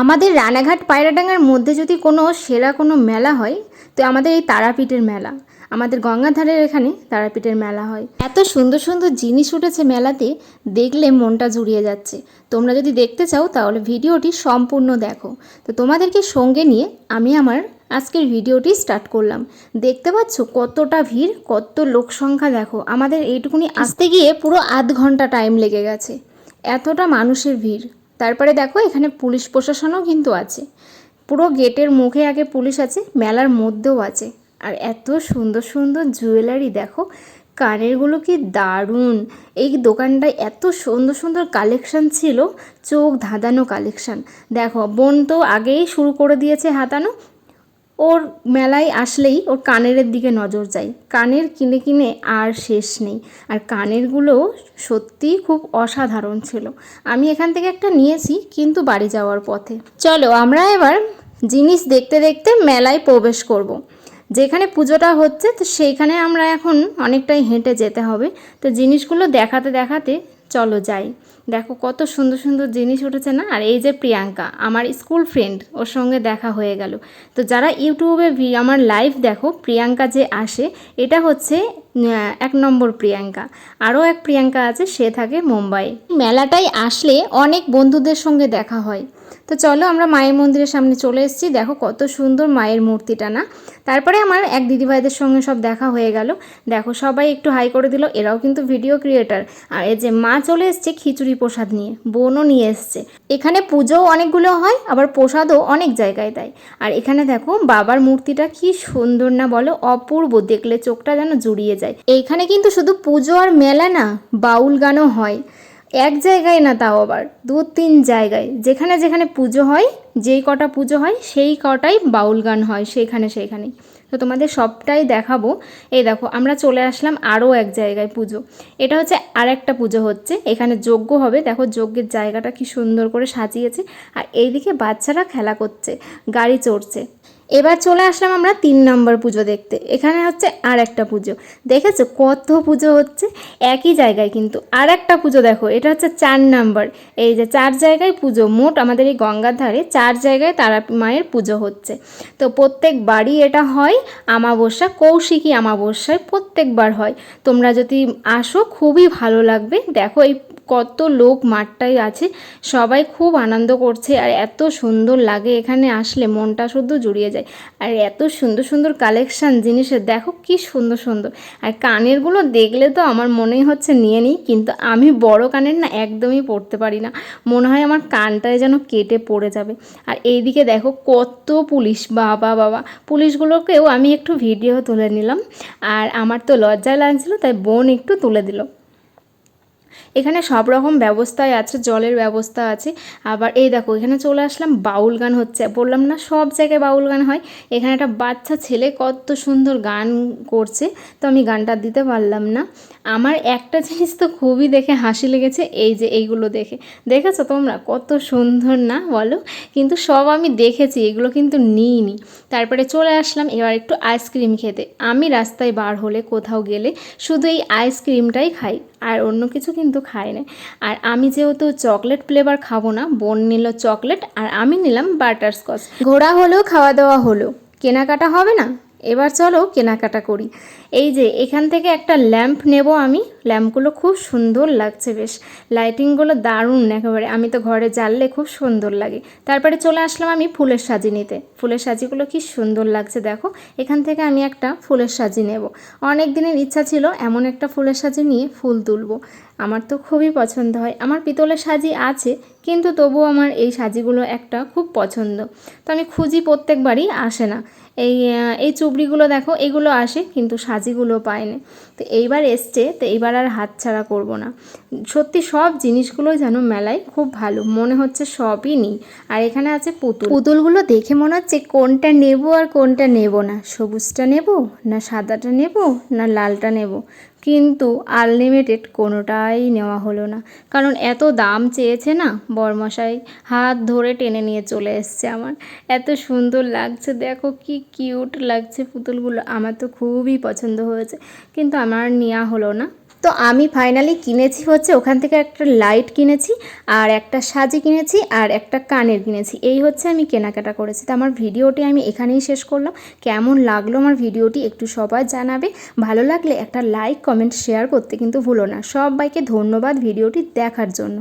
আমাদের রানাঘাট পায়রাডাঙ্গার মধ্যে যদি কোনো সেরা কোনো মেলা হয়, তো আমাদের এই তারাপীঠের মেলা। আমাদের গঙ্গাধারের এখানে তারাপীঠের মেলা হয়। এত সুন্দর সুন্দর জিনিস উঠেছে মেলাতে, দেখলে মনটা জুড়িয়ে যাচ্ছে। তোমরা যদি দেখতে চাও, তাহলে ভিডিওটি সম্পূর্ণ দেখো। তো তোমাদেরকে সঙ্গে নিয়ে আমি আমার আজকের ভিডিওটি স্টার্ট করলাম। দেখতে পাচ্ছ কতটা ভিড়, কত লোক সংখ্যা দেখো। আমাদের এইটুকুনি আসতে গিয়ে পুরো আধ ঘণ্টা টাইম লেগে গেছে। এতটা মানুষের ভিড়। তারপরে দেখো এখানে পুলিশ প্রশাসনও কিন্তু আছে। পুরো গেটের মুখে আগে পুলিশ আছে, মেলার মধ্যেও আছে। আর এত সুন্দর সুন্দর জুয়েলারি দেখো, কানেরগুলো কি দারুণ। এই দোকানটায় এত সুন্দর সুন্দর কালেকশান ছিল, চোখ ধাঁধানো কালেকশান। দেখো, বোন তো আগেই শুরু করে দিয়েছে হাতানো ওর মেলায় আসলেই ওর কানের দিকে নজর যায়। কানের কিনে কিনে আর শেষ নেই। আর কানেরগুলো সত্যিই খুব অসাধারণ ছিল। আমি এখান থেকে একটা নিয়েছি, কিন্তু বাড়ি যাওয়ার পথে। চলো, আমরা এবার জিনিস দেখতে দেখতে মেলায় প্রবেশ করব। যেখানে পুজোটা হচ্ছে, তো সেইখানে আমরা এখন অনেকটাই হেঁটে যেতে হবে। তো জিনিসগুলো দেখাতে দেখাতে চলো যাই। দেখো কত সুন্দর সুন্দর জিনিস উঠেছে না? আর এই যে প্রিয়াঙ্কা, আমার স্কুল ফ্রেন্ড ওর সঙ্গে দেখা হয়ে গেল। তো যারা ইউটিউবে আমার লাইভ দেখো, প্রিয়াঙ্কা যে আসে, এটা হচ্ছে এক নম্বর প্রিয়াঙ্কা। আরও এক প্রিয়াঙ্কা আছে, সে থাকে মুম্বাই। মেলাটাই আসলে অনেক বন্ধুদের সঙ্গে দেখা হয়। তো চলো আমরা মায়ের মন্দিরের সামনে চলে এসেছি। দেখো কত সুন্দর মায়ের মূর্তিটা না? তারপরে আমার এক দিদিভাইদের সঙ্গে সব দেখা হয়ে গেল। দেখো সবাই একটু হাই করে দিল, এরাও কিন্তু ভিডিও ক্রিয়েটার আর এই যে মা চলে এসছে খিচুড়ি প্রসাদ নিয়ে, বোনও নিয়ে এসছে। এখানে পুজোও অনেকগুলো হয়, আবার প্রসাদও অনেক জায়গায় দেয়। আর এখানে দেখো বাবার মূর্তিটা কি সুন্দর না বলো, অপূর্ব। দেখলে চোখটা যেন জুড়িয়ে যায়। এইখানে কিন্তু শুধু পুজো আর মেলা না, বাউল গানও হয়। এক জায়গায় না তাও আবার, দু তিন জায়গায়। যেখানে যেখানে পুজো হয়, যেই কটা পুজো হয়, সেই কটাই বাউল গান হয়, সেইখানে সেইখানেই। তো তোমাদের সবটাই দেখাবো। এই দেখো, আমরা চলে আসলাম আরও এক জায়গায় পুজো। এটা হচ্ছে আর একটা পুজো হচ্ছে, এখানে যজ্ঞ হবে। দেখো যজ্ঞের জায়গাটা কি সুন্দর করে সাজিয়েছে। আর এইদিকে বাচ্চারা খেলা করছে, গাড়ি চড়ছে। এবার চলে আসলাম আমরা তিন নম্বর পুজো দেখতে। এখানে হচ্ছে আর একটা পুজো। দেখেছ কত পুজো হচ্ছে? একই জায়গায় কিন্তু আর একটা পুজো দেখো, এটা হচ্ছে চার নম্বর। এই যে চার জায়গায় পুজো, মোট আমাদের এই গঙ্গার ধারে চার জায়গায় তারা মায়ের পুজো হচ্ছে। তো প্রত্যেক বাড়ি এটা হয়, আমাবস্যা, কৌশিকী আমাবস্যায় প্রত্যেকবার হয়। তোমরা যদি আসো, খুবই ভালো লাগবে। দেখো এই কত লোক মাঠটাই আছে, সবাই খুব আনন্দ করছে আর এত সুন্দর লাগে এখানে আসলে, মনটা শুধু জুড়িয়ে যায়। আর এত সুন্দর সুন্দর কালেকশান জিনিসের, দেখো কি সুন্দর সুন্দর। আর কানেরগুলো দেখলে তো আমার মনেই হচ্ছে নিয়ে নিই, কিন্তু আমি বড় কানের না একদমই পড়তে পারি না। মনে হয় আমার কানটায় যেন কেটে পড়ে যাবে। আর এইদিকে দেখো কত পুলিশ, বাবা বাবা। পুলিশগুলোকেও আমি একটু ভিডিও তুলে নিলাম। আর আমার তো লজ্জায় লাগছিল, তাই বোন একটু তুলে দিল। এখানে সব রকম ব্যবস্থাই আছে, জলের ব্যবস্থা আছে। আবার এই দেখো, এখানে চলে আসলাম, বাউল গান হচ্ছে। বললাম না, সব জায়গায় বাউল গান হয়। এখানে একটা বাচ্চা ছেলে কত সুন্দর গান করছে, তো আমি গানটা দিতে পারলাম না। আমার একটা জিনিস তো খুবই দেখে হাসি লেগেছে, এই যে এইগুলো দেখে। দেখেছ তোমরা? কত সুন্দর না বলো? কিন্তু সব আমি দেখেছি, এগুলো কিন্তু নিইনি। তারপরে চলে আসলাম, এবার একটু আইসক্রিম খেতে। আমি রাস্তায় বার হলে কোথাও গেলে শুধু এই আইসক্রিমটাই খাই, আর অন্য কিছু কিন্তু খাই না আর আমি যেহেতু চকলেট ফ্লেভার খাব না, বোন নিল চকলেট আর আমি নিলাম বাটারস্কচ ঘোরা হলো খাওয়া দাওয়া হলো, কেনাকাটা হবে না? এবার চলো কেনাকাটা করি। এই যে, এখান থেকে একটা ল্যাম্প নেব আমি। ল্যাম্পগুলো খুব সুন্দর লাগছে বেশ। লাইটিংগুলো দারুণ একেবারে। আমি তো ঘরে জ্বাললে খুব সুন্দর লাগে। তারপরে চলে আসলাম আমি ফুলের সাজি নিতে। ফুলের সাজিগুলো কি সুন্দর লাগছে দেখো। এখান থেকে আমি একটা ফুলের সাজি নেব। অনেক দিনের ইচ্ছা ছিল এমন একটা ফুলের সাজি নিয়ে ফুল তুলবো। আমার তো খুবই পছন্দ হয়। আমার পিতলের সাজি আছে, কিন্তু তবু আমার এই সাজিগুলো একটা খুব পছন্দ। তো আমি খুঁজি প্রত্যেকবারই আসে না। এই এই চুবড়িগুলো দেখো, এগুলো আসে, কিন্তু সাজিগুলো পায় না। তো এইবার এসছে, তো এইবার আর হাতছাড়া করব না। সত্যি সব জিনিসগুলোই যেন মেলায় খুব ভালো, মনে হচ্ছে সবই নিই। আর এখানে আছে পুতুল। পুতুলগুলো দেখে মনে হচ্ছে কোনটা নেব আর কোনটা নেব না। সবুজটা নেব না সাদাটা নেব না লালটা নেব? কিন্তু আনলিমিটেড কোনোটাই নেওয়া হলো না। কারণ এত দাম চেয়েছে না বরমশাই, হাত ধরে টেনে নিয়ে চলে এসছে আমার। এত সুন্দর লাগছে, দেখো কি কিউট লাগছে পুতুলগুলো, আমার তো খুবই পছন্দ হয়েছে। কিন্তু আমার নেওয়া হলো না। তো আমি ফাইনালি কিনেছি হচ্ছে, ওখান থেকে একটা লাইট কিনেছি, আর একটা সাজি কিনেছি, আর একটা কানের কিনেছি। এই হচ্ছে আমি কেনাকাটা করেছি। তো আমার ভিডিওটি আমি এখানেই শেষ করলাম। কেমন লাগল আমার ভিডিওটি একটু সবাই জানাবে। ভালো লাগলে একটা লাইক কমেন্ট শেয়ার করতে কিন্তু ভুলো না। সবাইকে ধন্যবাদ ভিডিওটি দেখার জন্য।